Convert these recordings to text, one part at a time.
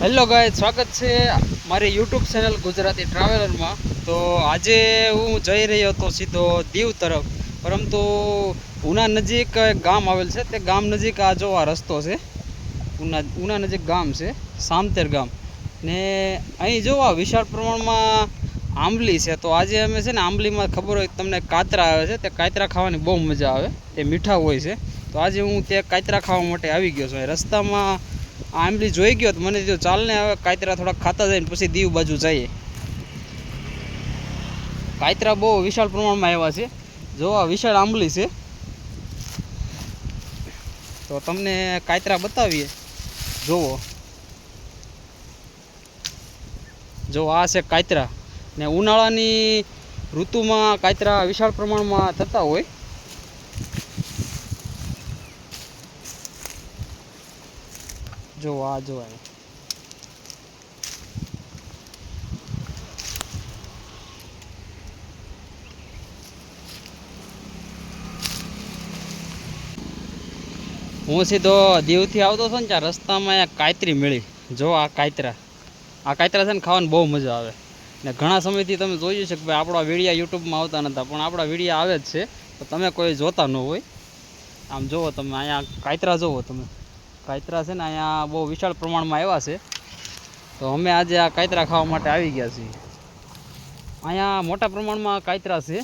Hello ગાય સ્વાગત છે મારી યુટ્યુબ ચેનલ ગુજરાતી ટ્રાવેલરમાં તો આજે હું જઈ રહ્યો હતો સીધો દીવ તરફ. પરંતુ ઉના નજીક ગામ આવેલ છે. તે ગામ નજીક આ જો આ રસ્તો છે. ઉના ઉના નજીક ગામ છે, સામતેર ગામ. ને અહીં જો આ વિશાળ પ્રમાણમાં આંબલી છે, તો આજે અમે છે ને આંબલીમાં ખબર હોય તમને કાતરા આવે છે. તે કાતરા ખાવાની બહુ મજા આવે. તે મીઠા હોય છે. તો આજે હું તે કાતરા ખાવા માટે આવી ગયો છું. રસ્તામાં આંબલી જોઈ ગયો તો મને જો ચાલ ને હવે કાયતરા થોડાક ખાતા જાય ને પછી દીવ બાજુ જઈએ. કાયતરા બહુ વિશાળ પ્રમાણમાં આવ્યા છે. જો આ વિશાળ આંબલી છે. તો તમને કાયતરા બતાવીએ. જુઓ. જો આ છે કાયતરા. ને ઉનાળાની ઋતુમાં કાયતરા વિશાળ પ્રમાણમાં થતા હોય. જો, આ જો હું સીધો દીવથી આવતો હતો ને ત્યાં રસ્તામાં કાયતરી મળી. જો આ કાયતરા. આ કાયતરા છે ને ખાવાની બહુ મજા આવે. ને ઘણા સમયથી તમે જોયું છે કે ભાઈ આપણા વિડીયા યુટ્યુબમાં આવતા નહોતા પણ આપણા વિડીયા આવે જ છે. તો તમે કોઈ જોતા ન હોય. આમ જુઓ તમે, અહીંયા કાયતરા જુઓ તમે. કાતરા છે ને અહીંયા બહુ વિશાળ પ્રમાણમાં આવ્યા છે. તો અમે આજે આ કાયતરા ખાવા માટે આવી ગયા છીએ. અહીંયા મોટા પ્રમાણમાં કાયતરા છે.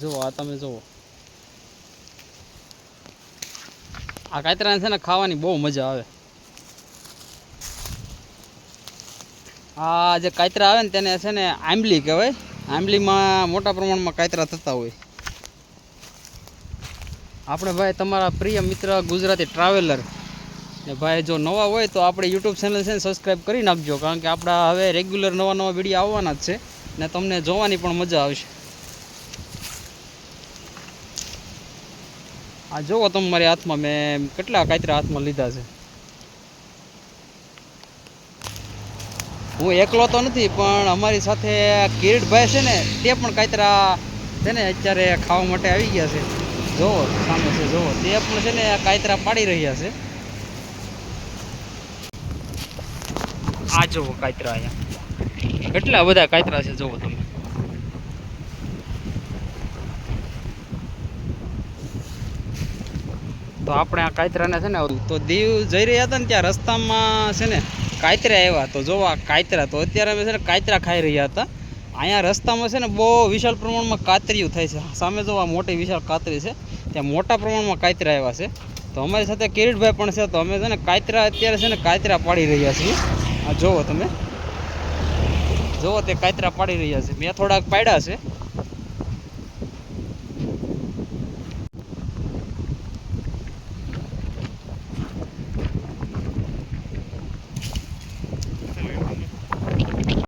જુઓ, આ તમે જુઓ. આ કાયતરાને છે ને ખાવાની બહુ મજા આવે. આ જે કાયતરા આવે ને તેને છે ને આંબલી કહેવાય. આંબલીમાં મોટા પ્રમાણમાં કાયતરા થતા હોય. આપણે ભાઈ, તમારા પ્રિય મિત્ર ગુજરાતી ટ્રાવેલર ને ભાઈ, જો નવા હોય તો આપણે યુટ્યુબ ચેનલ છે સબસ્ક્રાઈબ કરી નાખજો, કારણ કે આપણા હવે રેગ્યુલર નવા નવા વીડિયો આવવાના જ છે ને તમને જોવાની પણ મજા આવશે. આ જુઓ તમે મારી હાથમાં, મેં કેટલા કાતરા હાથમાં લીધા છે. હું એકલો તો નથી, પણ અમારી સાથે કિરીટભાઈ છે ને, તે પણ કાતરા છે ને અત્યારે ખાવા માટે આવી ગયા છે. જોવો, સામે છે, જોવો. તે પણ છે ને કાતરા પાડી રહ્યા છે. આ જુઓ કાતરા અહીંયા. કેટલા બધા કાતરા છે જુઓ તમે. તો આપણે આ કાતરાને છે ને તો દીવ જઈ રહ્યા હતા ને ત્યાં રસ્તામાં છે ને કાતરા આવ્યા. તો જોવા કાતરા. તો અત્યારે અમે છે ને કાતરા ખાઈ રહ્યા હતા. અહીંયા રસ્તામાં છે ને બહુ વિશાળ પ્રમાણમાં કાતરીયું થાય છે. સામે જોવા મોટી વિશાળ કાતરી છે. ત્યાં મોટા પ્રમાણમાં કાતરા આવ્યા છે. તો અમારી સાથે કિરીટભાઈ પણ છે. તો અમે છે ને કાતરા અત્યારે છે ને કાતરા પાડી રહ્યા છીએ. આ જુઓ તમે. જુઓ તે કાતરા પાડી રહ્યા છે. મેં થોડાક પાડ્યા છે.